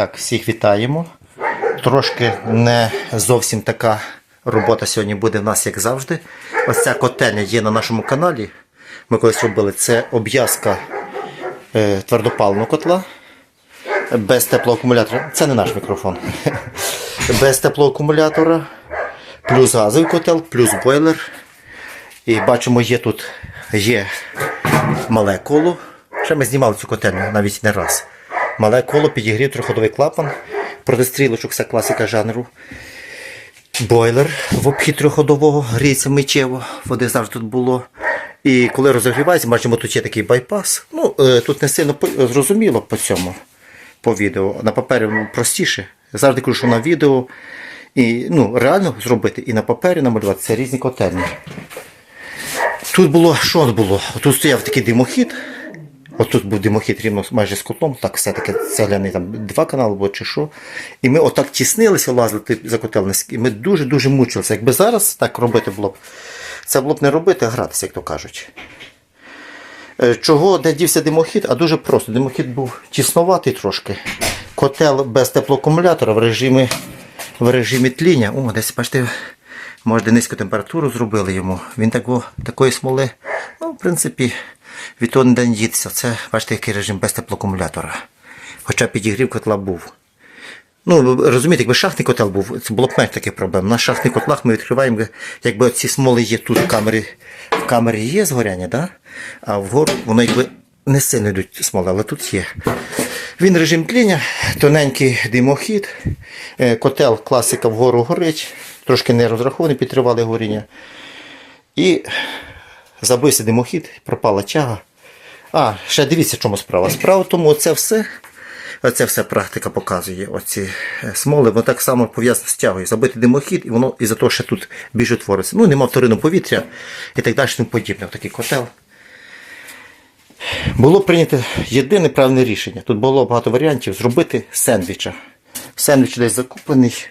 Так, всіх вітаємо. Трошки не зовсім така робота сьогодні буде в нас, як завжди. Ось ця котельня є на нашому каналі. Ми колись робили це обв'язка е, твердопаливного котла без теплоакумулятора. Це не наш мікрофон. Без теплоакумулятора, плюс газовий котел, плюс бойлер. І бачимо, є тут є мале коло. Ще ми знімали цю котельню навіть не раз. Мале коло, підігрів триходовий клапан, протистрілочок, вся класика жанру. Бойлер в обхід трьохходового гріється миттєво, води завжди тут було. І коли розігрівається, бачимо, тут є такий байпас. Ну, е, тут не сильно зрозуміло по цьому, по відео. На папері простіше. Завжди кажу, що на відео і ну, реально зробити і на папері намалювати це різні котельні. Тут було, що було? Тут стояв такий димохід. От тут був димохід рівно майже з котлом, так все-таки цегляний там два канали було чи що. І ми отак тіснилися, лазили за котельник, і ми дуже-дуже мучилися. Якби зараз так робити було б, це було б не робити, а гратися, як то кажуть. Е, Чого де дівся димохід? А дуже просто. Димохід був тісноватий трошки. Котел без теплоакумулятора в режимі, в режимі тління. О, десь бачите, може низьку температуру зробили йому. Він тако, такої смоли, ну, в принципі, від не дітися. Це, бачите, який режим без теплоакумулятора. Хоча підігрів котла був. Ну, розумієте, якби шахтний котел був, це було б менш таких проблем. На шахтних котлах ми відкриваємо, якби ці смоли є тут в камері, в камері є згоряння, да? а вгору воно якби не сильно йдуть смоли, але тут є. Він режим тління, тоненький димохід, е, котел класика вгору горить, трошки не розрахований під тривале горіння. І забився димохід, пропала тяга. А, ще дивіться, чому справа. Справа тому, це все. Оце все практика показує. Оці е, смоли, воно так само пов'язано з тягою. Забити димохід, і воно із-за того, що тут більше твориться. Ну, нема вторинного повітря і так далі, тому подібне. Такий котел. Було прийнято єдине правильне рішення. Тут було багато варіантів зробити сендвіча. Сендвіч десь закуплений,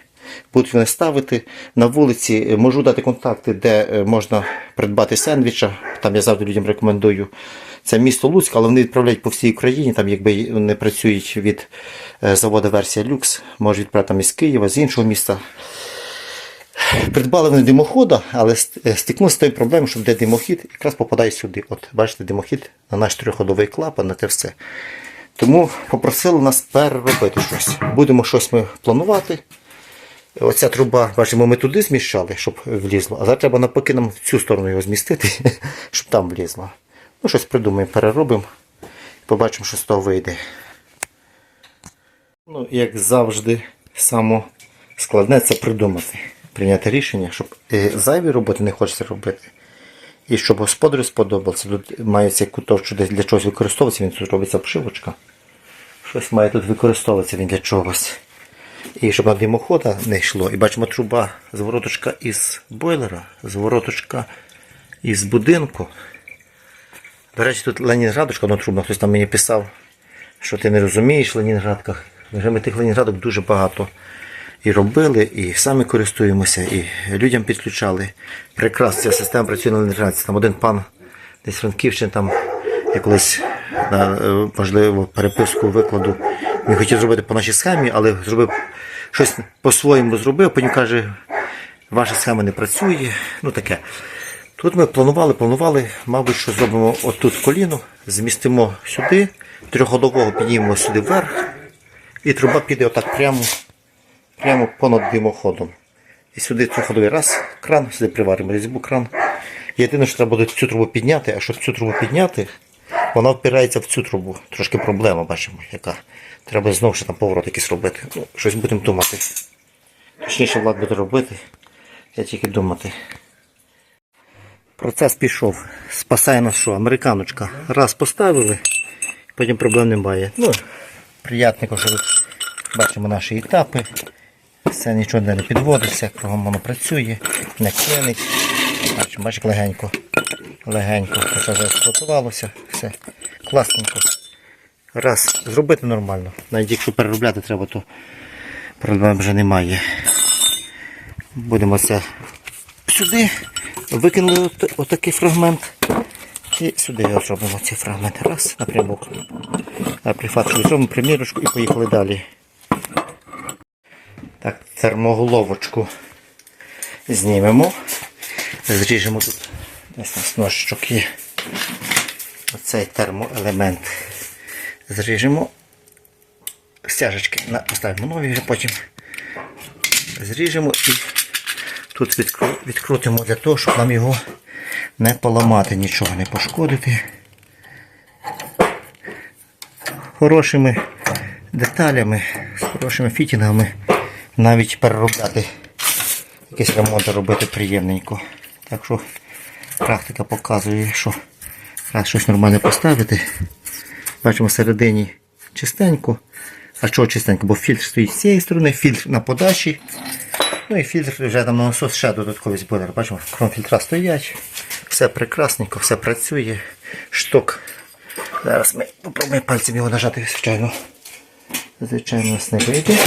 будуть вони ставити. На вулиці е, можу дати контакти, де е, можна придбати сендвіча. Там я завжди людям рекомендую. Це місто Луцьк, але вони відправляють по всій Україні, там якби вони працюють від е, заводу версія Люкс, можуть відправити там із Києва, з іншого міста. Придбали вони димохода, але ст- стикнулися з тою проблемою, що де димохід якраз попадає сюди. От бачите, димохід на наш трьохходовий клапан, на те все. Тому попросили нас переробити щось. Будемо щось ми планувати. Оця труба, бачимо, ми туди зміщали, щоб влізло, а зараз треба навпаки нам в цю сторону його змістити, щоб там влізло. Ну, щось придумаємо, переробимо. Побачимо, що з того вийде. Ну, як завжди, само складне це придумати, прийняти рішення, щоб е, зайві роботи не хочеться робити. І щоб господарю сподобалося, тут має цей куток, що десь для чогось використовується, він тут робиться обшивочка. Щось має тут використовуватися він для чогось. І щоб на димохода не йшло. І бачимо труба, звороточка із бойлера, звороточка із будинку. До речі, тут Ленінградочка, ну трубна, хтось там мені писав, що ти не розумієш в Ленінградках. Ми тих Ленінградок дуже багато і робили, і самі користуємося, і людям підключали. Прекрасно, ця система працює на Ленінградці. Там один пан десь Франківщин, там я колись е, можливо переписку викладу. Він хотів зробити по нашій схемі, але зробив щось по-своєму зробив, потім каже, ваша схема не працює. Ну таке. Тут ми планували, планували, мабуть, що зробимо отут коліно, змістимо сюди, трьохходового піднімемо сюди вверх, і труба піде отак прямо, прямо понад димоходом. І сюди трьохходовий раз, кран, сюди приваримо різьбу, кран. Єдине, що треба буде цю трубу підняти, а щоб цю трубу підняти, вона впирається в цю трубу. Трошки проблема, бачимо, яка. Треба знову ще там поворот якийсь робити. Ну, щось будемо думати. Точніше, влад буде робити. Я тільки думати. Процес пішов. Спасає нас що? Американочка. Раз поставили, потім проблем немає. Ну, приятненько, що бачимо наші етапи. Все нічого не підводиться, кругом воно працює, не клинить. Бачимо, бачиш, легенько. Легенько. Все вже експлуатувалося. Все класненько. Раз, зробити нормально. Навіть якщо переробляти треба, то проблем вже немає. Будемо це сюди. Викинули от, отакий фрагмент. І сюди зробимо ці фрагменти. Раз, напрямок. А прифаткою зробимо примірочку і поїхали далі. Так, термоголовочку знімемо. Зріжемо тут. Десь у нас є. Оцей термоелемент. Зріжемо. Стяжечки поставимо нові вже потім. Зріжемо і тут відкрутимо для того, щоб нам його не поламати, нічого не пошкодити. Хорошими деталями, з хорошими фітінгами навіть переробляти якийсь ремонт робити приємненько. Так що практика показує, що раз щось нормальне поставити. Бачимо всередині чистенько. А чого чистенько? Бо фільтр стоїть з цієї сторони, фільтр на подачі. Ну і фільтр вже там на насос ще додатковий збойлер. Бачимо, кром фільтра стоять. Все прекрасненько, все працює. Шток. Зараз ми попробуємо пальцем його нажати, звичайно. Звичайно, нас не вийде.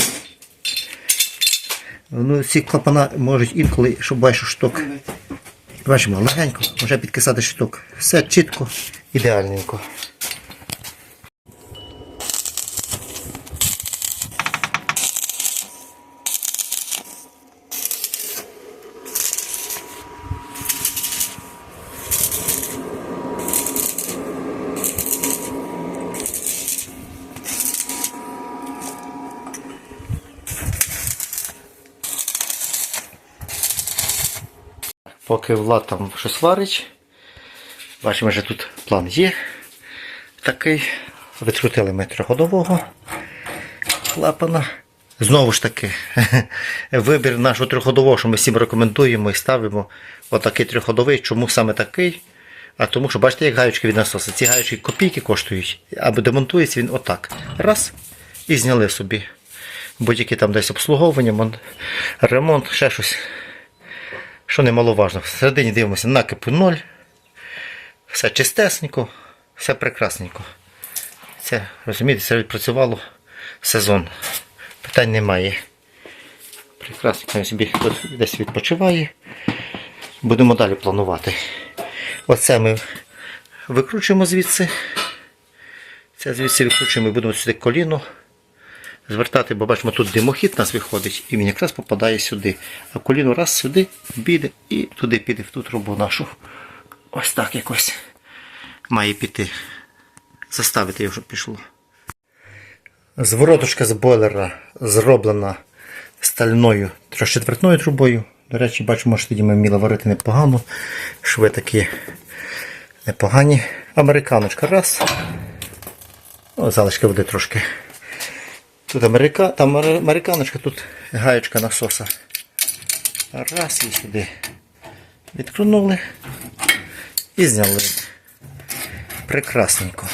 Ну, ці клапана можуть інколи, щоб бачиш шток. Бачимо, легенько, вже підкисати шток. Все чітко, ідеальненько. Поки Влад там щось варить. Бачимо, що тут план є такий. Відкрутили ми триходового клапана. Знову ж таки, вибір нашого триходового, що ми всім рекомендуємо і ставимо отакий триходовий. Чому саме такий? А тому що бачите, як гаючки від насоса. Ці гаючки копійки коштують, або демонтується він отак. Раз. І зняли собі. Будь-які там десь обслуговування, ремонт, ще щось що немаловажно. Всередині дивимося накипу 0. Все чистесенько, все прекрасненько. Це, розумієте, це відпрацювало сезон. Питань немає. Прекрасненько він собі тут десь відпочиває. Будемо далі планувати. Оце ми викручуємо звідси. Це звідси викручуємо і будемо сюди коліно звертати, бо бачимо, тут димохід нас виходить, і він якраз попадає сюди. А коліно раз сюди піде і туди піде, в ту трубу нашу. Ось так якось має піти. Заставити його, щоб пішло. Звороточка з бойлера зроблена стальною трьохчетвертною трубою. До речі, бачимо, що тоді ми вміли варити непогано. Шви такі непогані. Американочка раз. О, залишки води трошки. Тут америка, там американочка, тут гаєчка насоса. Раз і сюди. Відкрунули і зняли. Прекрасненько.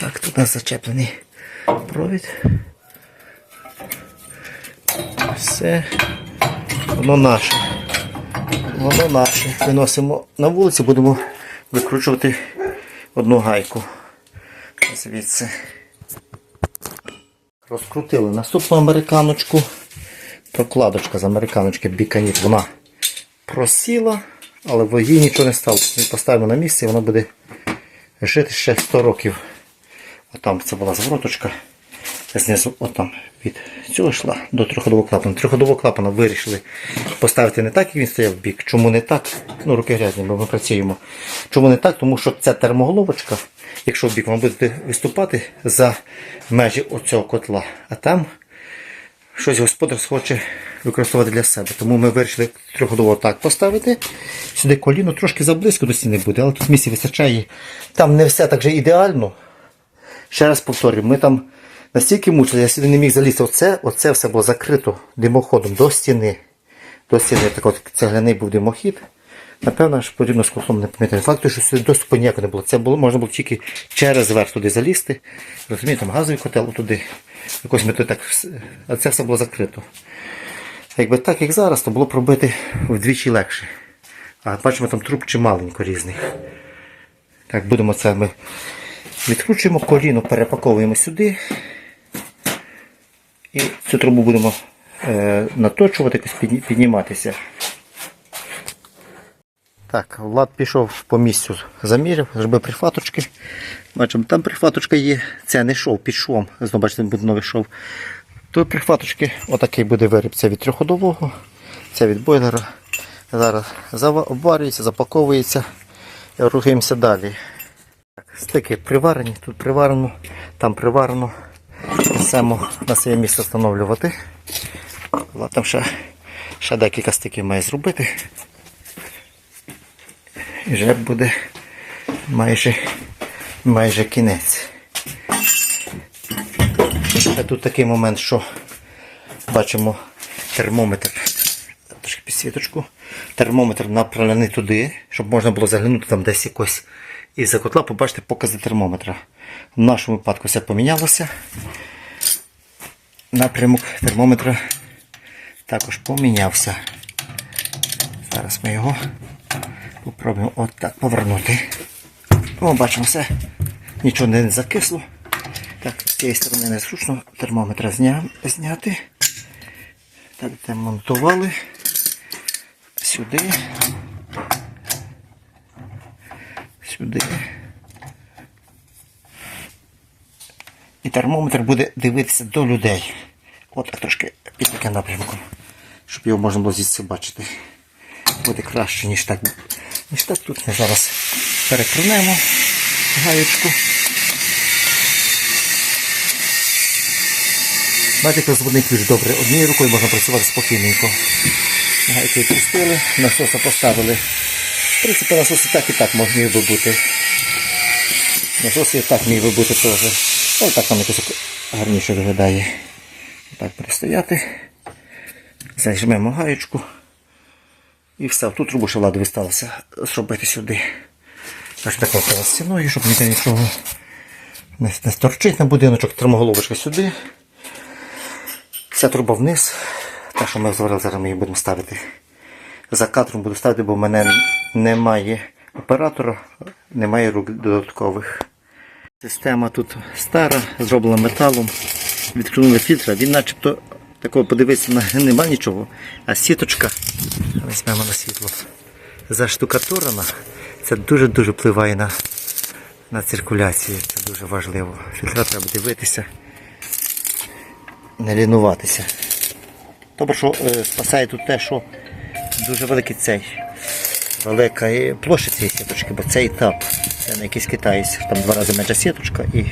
Так, тут у нас зачеплений провід. Все. Воно наше. Воно наше. Виносимо на вулицю, будемо викручувати одну гайку. Звідси. Розкрутили наступну американочку. Прокладочка з американочки біканіт. Вона просіла, але в їй нічого не стало. Поставимо на місце і вона буде жити ще 100 років. Отам це була звороточка. Знизу отам від цього йшла до триходового клапана. Триходового клапана вирішили поставити не так, як він стояв в бік. Чому не так? Ну, руки грязні, бо ми працюємо. Чому не так? Тому що ця термоголовочка, якщо в бік, вона буде виступати за межі оцього котла. А там щось господар хоче використовувати для себе. Тому ми вирішили трьохходово так поставити. Сюди коліно трошки заблизько до стіни буде, але тут місця вистачає. Там не все так же ідеально. Ще раз повторюю, ми там настільки мучили, я не міг залізти. Оце, оце все було закрито димоходом до стіни. До стіни так от цегляний був димохід. Напевно, що потрібно з котлом не пам'ятаю. Факт, що сюди доступу ніякого не було. Це було, можна було тільки через верх туди залізти. Розумієте, там газовий котел туди. Якось ми тут так, а це все було закрито. Якби так, як зараз, то було б робити вдвічі легше. А бачимо, там труб чималенько різних. Так, будемо це ми відкручуємо, коліно перепаковуємо сюди. І цю трубу будемо е, наточувати, підніматися. Так, Влад пішов по місцю, заміряв, зробив прихваточки. Бачимо, там прихваточка є. Це не шов, під швом. Знову бачите, буде новий шов. Тут прихваточки, отакий буде виріб. Це від трьохходового, це від бойлера. Зараз зава- обварюється, запаковується рухаємося далі. Стики приварені, тут приварено, там приварено. Несемо на своє місце встановлювати. Там ще, ще декілька стиків має зробити. І вже буде майже, майже кінець. Ще тут такий момент, що бачимо термометр. Трошки підсвіточку. Термометр направлений туди, щоб можна було заглянути там десь якось із-за котла, побачити покази термометра. В нашому випадку все помінялося. Напрямок термометра також помінявся. Зараз ми його Попробуємо отак повернути. О, бачимо все. Нічого не закисло. Так, з цієї сторони незручно термометра зня... зняти. Так, демонтували. Сюди. Сюди. І термометр буде дивитися до людей. От трошки під таким напрямком, щоб його можна було звідси бачити буде краще, ніж так. Ніж так тут ми зараз перекрунемо гаєчку. Бачите, розводний ключ добре. Однією рукою можна працювати спокійненько. Гайки відпустили, насоса поставили. Принципі, насос і так і так мог міг би бути. Насос і так міг би бути теж. Ось так там якось гарніше виглядає. Так буде стояти. Зажмемо гаєчку. І все, тут трубу ще влади сталося зробити сюди. Аж такою стіною, щоб ніде нічого не, не сторчить на будиночок, термоголовочка сюди. Ця труба вниз. Та, що ми зварили, зараз ми її будемо ставити. За кадром буду ставити, бо в мене немає оператора, немає рук додаткових. Система тут стара, зроблена металом. Відкинули фільтра, він начебто такого подивитися нема нічого. А сіточка, візьмемо на світло, заштукатурена. Це дуже-дуже впливає на, на циркуляцію. Це дуже важливо. Фільтра треба дивитися, не лінуватися. Добре, що е, спасає тут те, що дуже великий цей. Велика площа цієї сіточки, бо це етап. Це не якийсь китайсь, там два рази менша сіточка і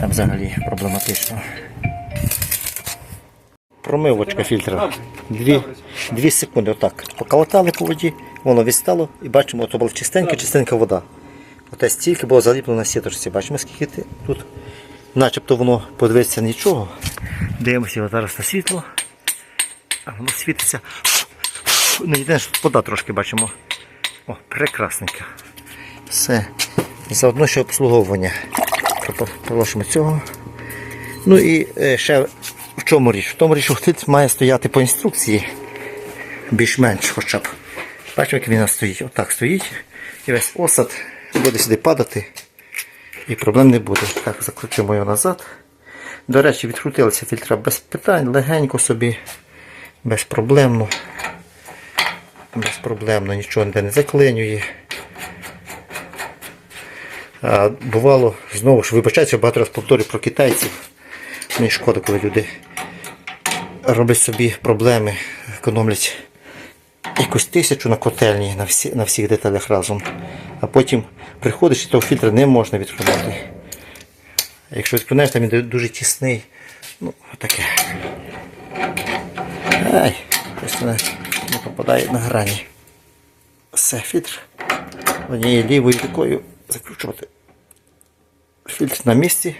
там взагалі проблематично. Промивочка фільтра. Дві, дві секунди отак. Поколотали по воді, воно відстало і бачимо, то була чистенька, чистенька вода. Оте стільки було заліплено на сіточці. Бачимо, скільки ти тут. Начебто воно подивиться нічого. Дивимося його зараз на світло. А воно світиться. Не йде, що вода трошки бачимо. О, прекрасненько. Все. Заодно ще обслуговування. Проложимо цього. Ну і е, ще в чому річ? В тому річ, що має стояти по інструкції. Більш-менш хоча б. Бачимо, як він стоїть. Отак стоїть. І весь осад буде сюди падати. І проблем не буде. Так, закрутимо його назад. До речі, відкрутилися фільтра без питань, легенько собі, безпроблемно. Безпроблемно, нічого ніде не заклинює. А, бувало, знову ж вибачаюся, багато раз повторюю про китайців. Мені шкода, коли люди роблять собі проблеми, економлять якусь тисячу на котельні на, всі, на всіх деталях разом. А потім приходиш і того фільтра не можна відкрутити. А Якщо відкрутиш, там він дуже тісний. Ну, таке. Ай, просто не, попадає на грані. Все, фільтр. Однією лівою рукою закручувати. Фільтр на місці.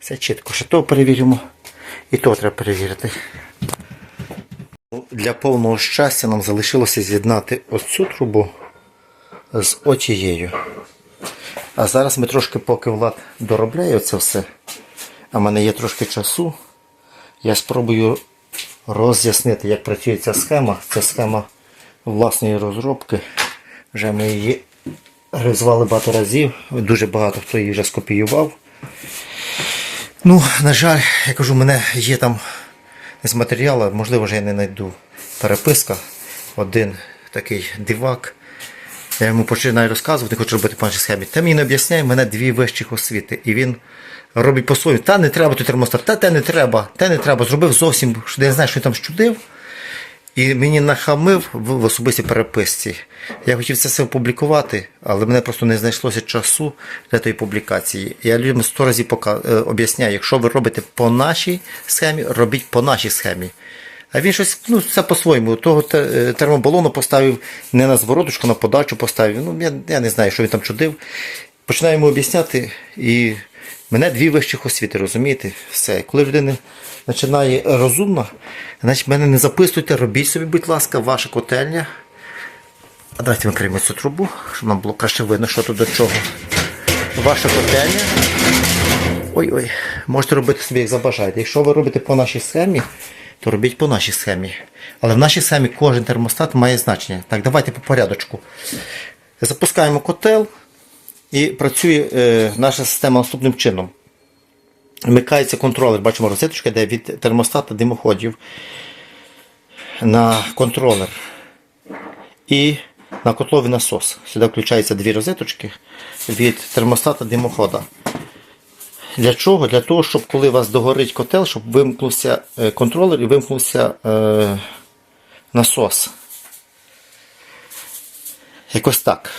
Все чітко. Ще то перевіримо. І то треба перевірити. Для повного щастя нам залишилося з'єднати оцю трубу з отією. А зараз ми трошки, поки Влад доробляє це все, а в мене є трошки часу, я спробую роз'яснити, як працює ця схема. Це схема власної розробки. Вже ми її реалізували багато разів, дуже багато хто її вже скопіював. Ну, на жаль, я кажу, у мене є там з матеріалу, можливо, вже я не знайду переписка. Один такий дивак Я йому починаю розказувати, хочу робити по нашій схемі. Та мені не об'ясняє в мене дві вищих освіти. І він робить по-своєму. Та не треба той термостат, та те не треба, те не треба. Зробив зовсім, я не знаю, що він там щудив. І мені нахамив в, особистій переписці. Я хотів це все опублікувати, але мене просто не знайшлося часу для тої публікації. Я людям сто разів пока, е, об'ясняю, якщо ви робите по нашій схемі, робіть по нашій схемі. А він щось, ну, це по-своєму. Того е, термобалону поставив не на звороточку, на подачу поставив. Ну, я, я не знаю, що він там чудив. Починаю йому об'ясняти, і мене дві вищих освіти, розумієте? Все. Коли людина починає розумно, значить мене не записуйте, робіть собі, будь ласка, ваша котельня. А давайте викриємо цю трубу, щоб нам було краще видно, що тут до чого. Ваша котельня. Ой-ой, можете робити собі, як забажаєте. Якщо ви робите по нашій схемі, то робіть по нашій схемі. Але в нашій схемі кожен термостат має значення. Так, давайте по порядочку. Запускаємо котел і працює е, наша система наступним чином. Вмикається контролер, бачимо розеточка, де від термостата димоходів на контролер. І на котловий насос. Сюди включаються дві розеточки від термостата димохода. Для чого? Для того, щоб коли у вас догорить котел, щоб вимкнувся е, контролер і вимкнувся е, насос. Якось так.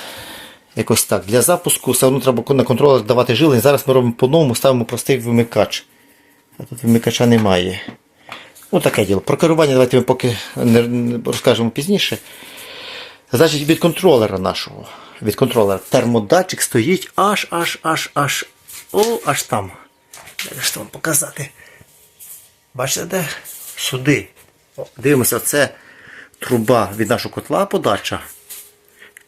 Якось так. Для запуску все одно треба на контролер давати жилень. Зараз ми робимо по-новому, ставимо простий вимикач. А тут вимикача немає. Ну, таке діло. Про керування давайте ми поки не, розкажемо пізніше. Значить, від контролера нашого. Від контролера термодатчик стоїть аж, аж, аж, аж. О, аж там. Ж вам показати? Бачите, де? Сюди. Дивимося, це труба від нашого котла подача.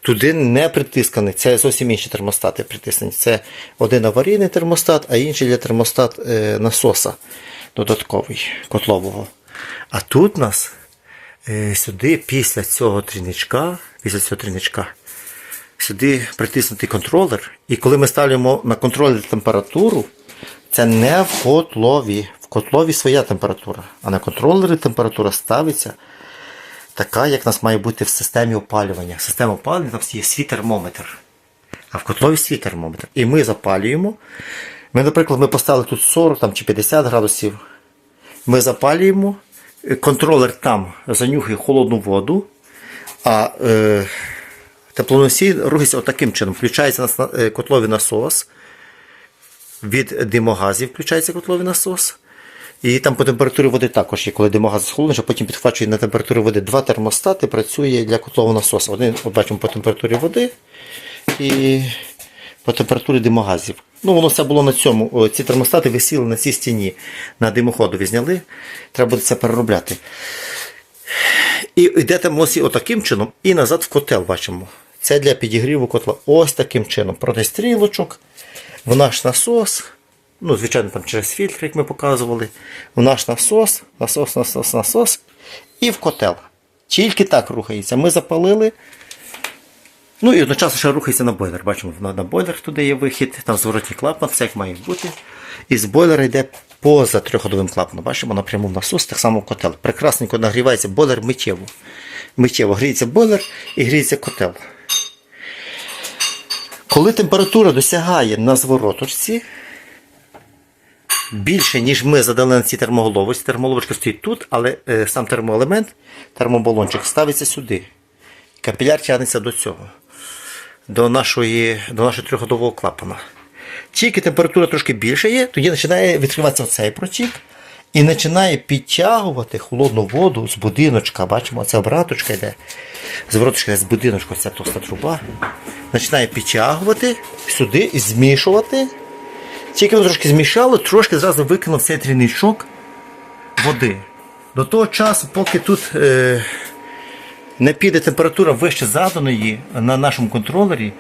Туди не притисканий. Це зовсім інші термостати притиснені. Це один аварійний термостат, а інший для термостат е, насоса додатковий котлового. А тут нас е, сюди після цього тріничка, після цього тріничка, сюди притиснутий контролер. І коли ми ставимо на контролер температуру, це не в котлові. В котлові своя температура, а на контролері температура ставиться така, як у нас має бути в системі опалювання. Система опалювання там є свій термометр. А в котлові свій термометр. І ми запалюємо. Ми, наприклад, ми поставили тут 40 там, чи 50 градусів. Ми запалюємо, контролер там занюхає холодну воду, а е, теплоносій рухається отаким чином. Включається е, котловий насос. Від димогазів включається котловий насос. І там по температурі води також є, коли димогаз схолониш, а потім підхвачує на температуру води два термостати, працює для котлового насосу. Один от бачимо по температурі води і по температурі димогазів. Ну, воно все було на цьому. Ці термостати висіли на цій стіні на димоходові зняли. Треба буде це переробляти. І йде темносі отаким чином і назад в котел бачимо. Це для підігріву котла. Ось таким чином. Проти стрілочок, в наш насос. Ну, звичайно, там через фільтр, як ми показували. В наш насос, насос, насос, насос. І в котел. Тільки так рухається. Ми запалили. Ну і одночасно ще рухається на бойлер. Бачимо, на, на бойлер туди є вихід, там зворотній клапан, все як має бути. І з бойлера йде поза трьохходовим клапаном. Бачимо, напряму в насос, так само в котел. Прекрасненько нагрівається бойлер миттєво. Миттєво гріється бойлер і гріється котел. Коли температура досягає на звороточці більше, ніж ми задали на ці термоголовочці, термоголовочка стоїть тут, але е, сам термоелемент, термобалончик ставиться сюди. Капіляр тягнеться до цього, до нашої, до нашого трьохходового клапана. Тільки температура трошки більше є, тоді починає відкриватися цей протік і починає підтягувати холодну воду з будиночка. Бачимо, ця обраточка йде. З обраточка йде з будиночка, ця товста труба. Починає підтягувати сюди і змішувати. Тільки воно трошки змішало, трошки зразу викинув цей трійничок води. До того часу, поки тут е, не піде температура вище заданої на нашому контролері,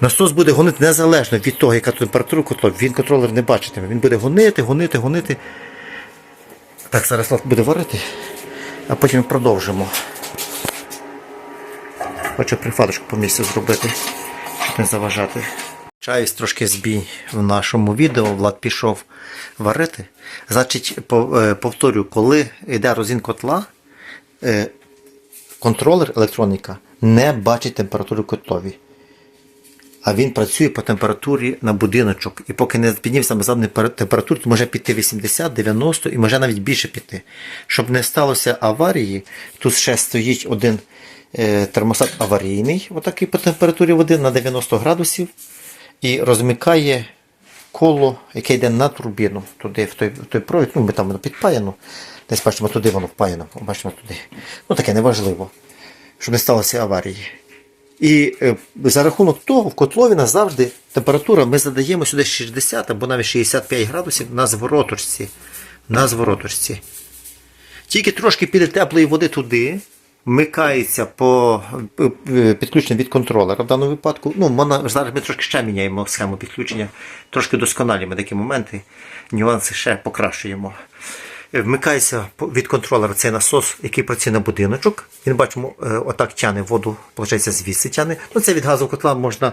насос буде гонити незалежно від того, яка температура котлов. Він контролер не бачитиме. Він буде гонити, гонити, гонити. Так, зараз буде варити, а потім продовжимо. Хочу прифаточку по місцю зробити, щоб не заважати. Чаюсь трошки збій в нашому відео. Влад пішов варити. Значить, е, повторю, коли йде розін котла, е, контролер електроніка не бачить температури в котлові. а він працює по температурі на будиночок. І поки не піднівся на задню температуру, то може піти 80, 90 і може навіть більше піти. Щоб не сталося аварії, тут ще стоїть один е, термостат аварійний, отакий по температурі води на 90 градусів, і розмикає коло, яке йде на турбіну, туди, в той, в той провід, ну, ми там воно підпаяно. Десь бачимо, туди воно впаяно, бачимо туди. Ну таке неважливо, щоб не сталося аварії. І е, за рахунок того, в котлові нас завжди температура, ми задаємо сюди 60 або навіть 65 градусів на звороточці. На звороточці. Тільки трошки піде теплої води туди, вмикається по е, е, від контролера в даному випадку. Ну, вона, зараз ми трошки ще міняємо схему підключення, трошки досконалюємо такі моменти, нюанси ще покращуємо. Е, Вмикається від контролера цей насос, який працює на будиночок. Він бачимо, отак тяне воду, виходить, звідси тяне. Ну, це від газового котла можна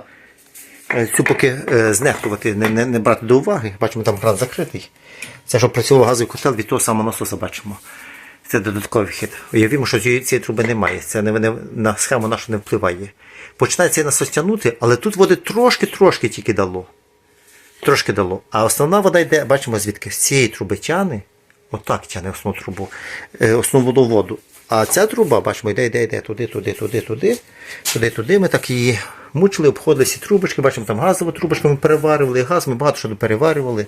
цю поки знехтувати, не, не, не брати до уваги. Бачимо, там кран закритий. Це щоб працював газовий котел від того самого насоса бачимо. Це додатковий хід. Уявімо, що цієї, труби немає. Це не, не, на схему нашу не впливає. Починає цей насос але тут води трошки-трошки тільки дало. Трошки дало. А основна вода йде, бачимо звідки? З цієї труби тяне. Отак тяне основну трубу, е, основну водоводу. А ця труба, бачимо, йде, йде, йде туди, туди, туди, туди, туди, туди. Ми так її мучили, обходили всі трубочки, бачимо, там газову трубочку ми переварювали, газ, ми багато що переварювали.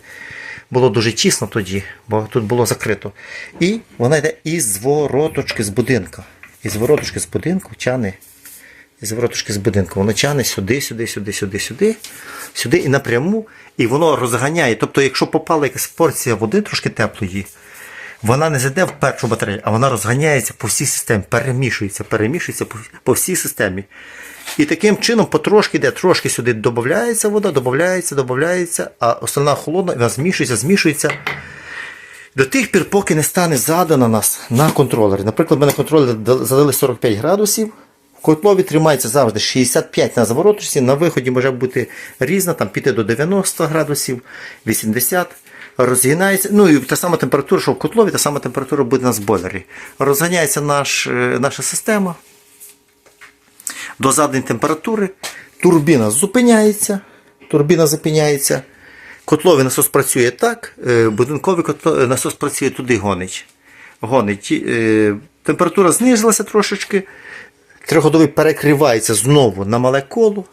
Було дуже тісно тоді, бо тут було закрито. І вона йде із звороточки з будинка. Із звороточки з будинку тяне з воротушки з будинку. Воно тягне сюди, сюди, сюди, сюди, сюди, сюди і напряму, і воно розганяє. Тобто, якщо попала якась порція води трошки теплої, вона не зайде в першу батарею, а вона розганяється по всій системі, перемішується, перемішується по, по всій системі. І таким чином потрошки йде, трошки сюди додається вода, додається, додається, а основна холодна, вона змішується, змішується. До тих пір, поки не стане задана нас на контролері. Наприклад, ми на контролері дали- задали 45 градусів. В котлові тримається завжди 65 на завороточці, на виході може бути різна, там піти до 90 градусів, 80. Розгинається, ну і та сама температура, що в котлові, та сама температура буде на бойлері. Розганяється наш, е, наша система до заданої температури, турбіна зупиняється, турбіна зупиняється, котловий насос працює так, е, будинковий котло- насос працює туди гонить. гонить. Е, Температура знизилася трошечки, трьохходовий перекривається знову на мале коло,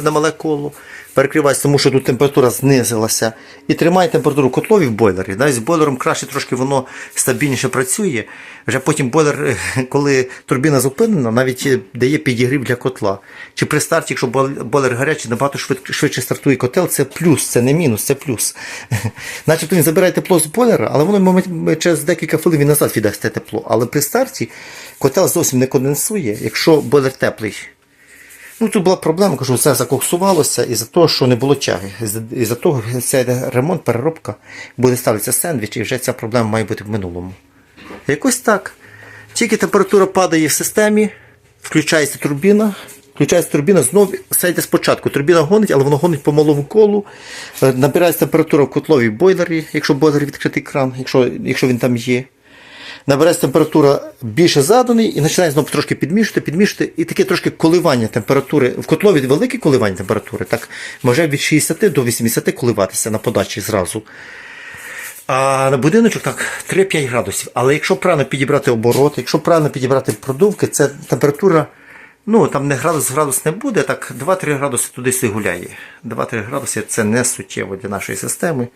на мале коло, перекривається, тому що тут температура знизилася. І тримає температуру котлові в бойлері. Навіть з бойлером краще трошки воно стабільніше працює. Вже потім бойлер, коли турбіна зупинена, навіть дає підігрів для котла. Чи при старті, якщо бойлер гарячий, набагато швидше стартує котел, це плюс, це не мінус, це плюс. Начебто він забирає тепло з бойлера, але воно через декілька хвилин він назад віддасть те тепло. Але при старті котел зовсім не конденсує, якщо бойлер теплий. Ну, тут була проблема, кажу, це закоксувалося із-за того, що не було. Із- Із-за того, це ремонт, переробка, буде ставитися сендвіч, і вже ця проблема має бути в минулому. Якось так. Тільки температура падає в системі, включається турбіна. Включається турбіна, знову все йде спочатку. Турбіна гонить, але воно гонить по малому колу. Е, Набирається температура в котловій бойлері, якщо бойлер відкритий кран, якщо, якщо він там є. Набирається температура більше заданий і починає знову трошки підмішувати, підмішувати, і таке трошки коливання температури. В котлові велике коливання температури, так може від 60 до 80 коливатися на подачі зразу. А на будиночок так 3-5 градусів. Але якщо правильно підібрати обороти, якщо правильно підібрати продувки, це температура, ну там не градус градус не буде, так 2-3 градуси туди гуляє. 2-3 градуси це не суттєво для нашої системи.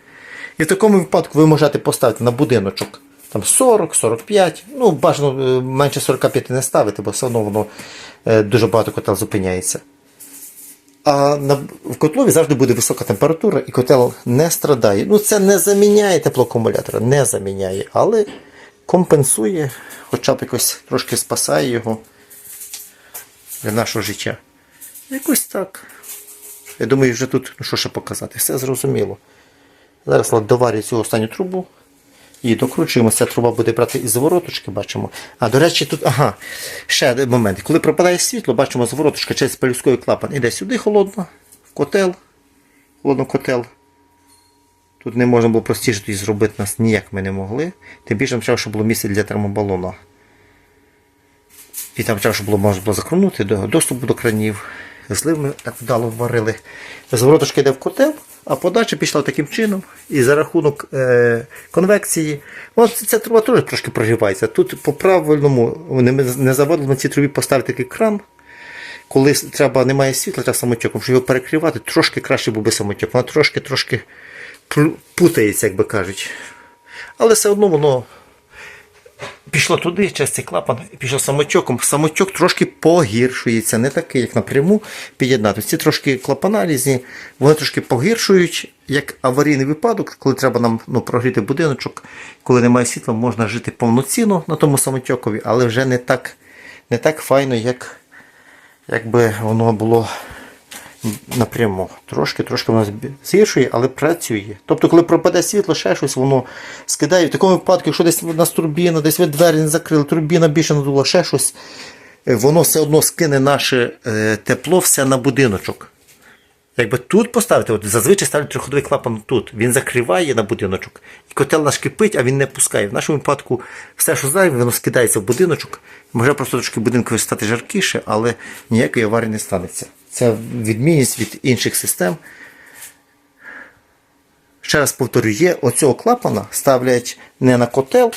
І в такому випадку ви можете поставити на будиночок там 40-45, ну бажано е, менше 45 не ставити, бо все одно воно е, дуже багато котел зупиняється. А на, в котлові завжди буде висока температура, і котел не страдає. Ну, це не заміняє теплоакумулятора, не заміняє, але компенсує, хоча б якось трошки спасає його для нашого життя. Якось так. Я думаю, вже тут ну, що ще показати, все зрозуміло. Зараз доварю цю останню трубу і докручуємо. Ця труба буде брати із завороточки, бачимо. А до речі, тут, ага, ще момент. Коли пропадає світло, бачимо завороточка через пелюстковий клапан. Іде сюди холодно, в котел, холодно котел. Тут не можна було простіше тоді зробити нас ніяк ми не могли. Тим більше треба, щоб було місце для термобалона. І там треба, щоб було можна було закрунути до- доступ до кранів. злив ми так вдало варили. Звороточка йде в котел, а подача пішла таким чином. І за рахунок е, конвекції, от ця труба теж трошки прогрівається. Тут по-правильному не, не заводили на цій трубі поставити такий кран. Коли треба, немає світла, треба самотьоком, щоб його перекривати, трошки краще був би самотьок. Вона трошки трошки путається, як би кажуть. Але все одно воно пішло туди, через цей клапан, пішло самотьоком. Самотьок трошки погіршується, не такий, як напряму під'єднати. Ці трошки клапана різні, вони трошки погіршують, як аварійний випадок, коли треба нам ну, прогріти будиночок, коли немає світла, можна жити повноцінно на тому самотьокові, але вже не так, не так файно, як якби воно було напряму. Трошки, трошки воно згіршує, але працює. Тобто, коли пропаде світло, ще щось, воно скидає. В такому випадку, якщо десь у нас турбіна, десь ви двері не закрили, турбіна більше надула, ще щось, е, воно все одно скине наше е, тепло все на будиночок. Якби тут поставити, от зазвичай ставлять триходовий клапан тут. Він закриває на будиночок. І котел наш кипить, а він не пускає. В нашому випадку все, що зайве, воно скидається в будиночок. Може просто трошки будинку стати жаркіше, але ніякої аварії не станеться. Це відмінність від інших систем. Ще раз повторюю, є оцього клапана ставлять не на котел,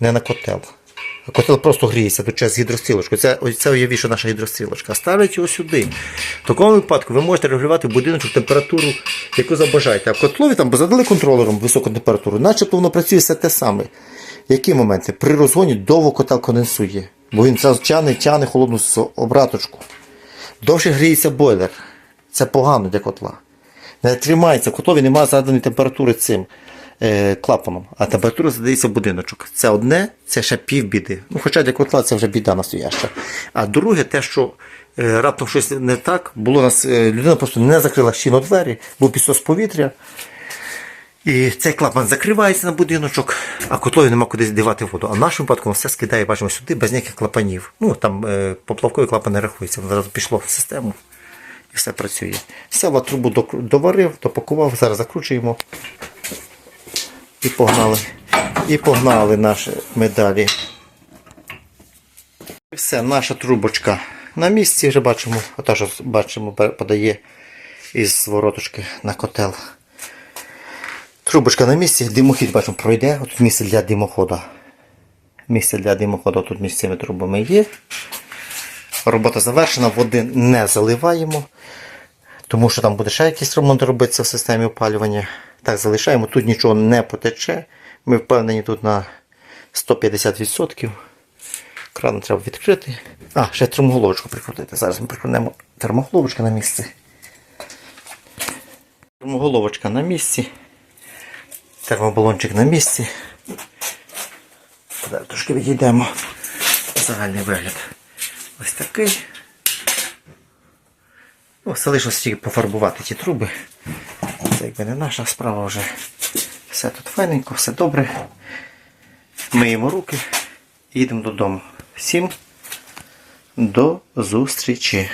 не на котел. А котел просто гріється тут через гідрострілочку. Це, це уявіть, що наша гідрострілочка. Ставлять його сюди. В такому випадку ви можете регулювати будиночок температуру, яку забажаєте. А в котлові там задали контролером високу температуру, начебто воно працює все те саме. Які моменти? При розгоні довго котел конденсує, бо він тяне, тяне холодну обраточку. Довше гріється бойлер. Це погано для котла. Не тримається, в котлові немає заданої температури цим е, клапаном, а температура задається в будиночок. Це одне, це ще півбіди. Ну, хоча для котла це вже біда настояща. А друге, те, що е, раптом щось не так, було нас, е, людина просто не закрила щільно двері, був підсос повітря. І цей клапан закривається на будиночок, а котлові нема куди дівати воду. А в нашому випадку все скидає, бачимо, сюди без ніяких клапанів. Ну там е, поплавковий клапан не рахується, воно зразу пішло в систему і все працює. Все, трубу доварив, допакував, зараз закручуємо. І погнали. І погнали наші медалі. І все, наша трубочка на місці, вже бачимо, отож бачимо, подає із вороточки на котел. Трубочка на місці, димохід бачимо пройде, тут місце для димохода. Місце для димоходу тут між цими трубами є. Робота завершена, води не заливаємо, тому що там буде ще якийсь ремонт робитися в системі опалювання. Так, залишаємо, тут нічого не потече. Ми впевнені тут на 150%. Кран треба відкрити. А, ще термоголовочку прикрутити. Зараз ми прикрутимо термоголовочку на місце. Термоголовочка на місці. Термобалончик на місці. Зараз трошки відійдемо. Загальний вигляд. Ось такий. Ну, залишилось тільки пофарбувати ті труби. Це якби не наша справа вже. Все тут файненько, все добре. Миємо руки і їдемо додому. Всім до зустрічі!